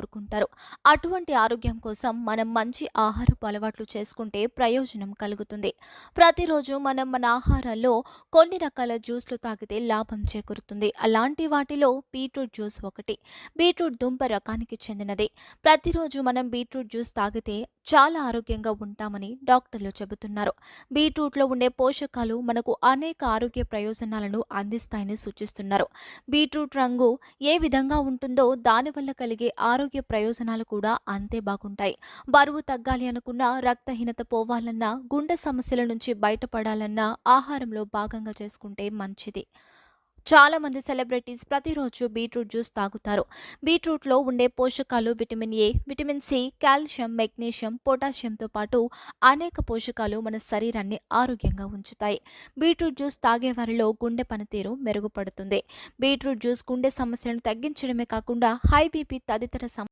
కోరుకుంటారు. అటువంటి ఆరోగ్యం కోసం మనం మంచి ఆహారపు అలవాట్లు చేసుకుంటే ప్రయోజనం కలుగుతుంది. ప్రతిరోజు మనం మన ఆహారాల్లో కొన్ని రకాల జ్యూస్లు తాగితే లాభం చేకూరుతుంది. అలాంటి వాటిలో బీట్రూట్ జ్యూస్ ఒకటి. బీట్రూట్ దుంప రకానికి చెందినది. ప్రతిరోజు మనం బీట్రూట్ జ్యూస్ తాగితే చాలా ఆరోగ్యంగా ఉంటామని డాక్టర్లు చెబుతున్నారు. బీట్రూట్లో ఉండే పోషకాలు మనకు అనేక ఆరోగ్య ప్రయోజనాలను అందిస్తాయని సూచిస్తున్నారు. బీట్రూట్ రంగు ఏ విధంగా ఉంటుందో దానివల్ల కలిగే ఆరోగ్య ప్రయోజనాలు కూడా అంతే బాగుంటాయి. బరువు తగ్గాలి అనుకున్నా రక్తహీనత పోవాలన్నా గుండె సమస్యల నుంచి బయటపడాలన్నా ఆహారంలో భాగంగా చేసుకుంటే మంచిది. చాలా మంది సెలబ్రిటీస్ ప్రతిరోజు బీట్రూట్ జ్యూస్ తాగుతారు. బీట్రూట్లో ఉండే పోషకాలు vitamin A vitamin C calcium magnesium పొటాషియంతో పాటు అనేక పోషకాలు మన శరీరాన్ని ఆరోగ్యంగా ఉంచుతాయి. బీట్రూట్ జ్యూస్ తాగే వారిలో గుండె పనితీరు మెరుగుపడుతుంది. బీట్రూట్ జ్యూస్ గుండె సమస్యలను తగ్గించడమే కాకుండా హై బీపీ తదితర సమ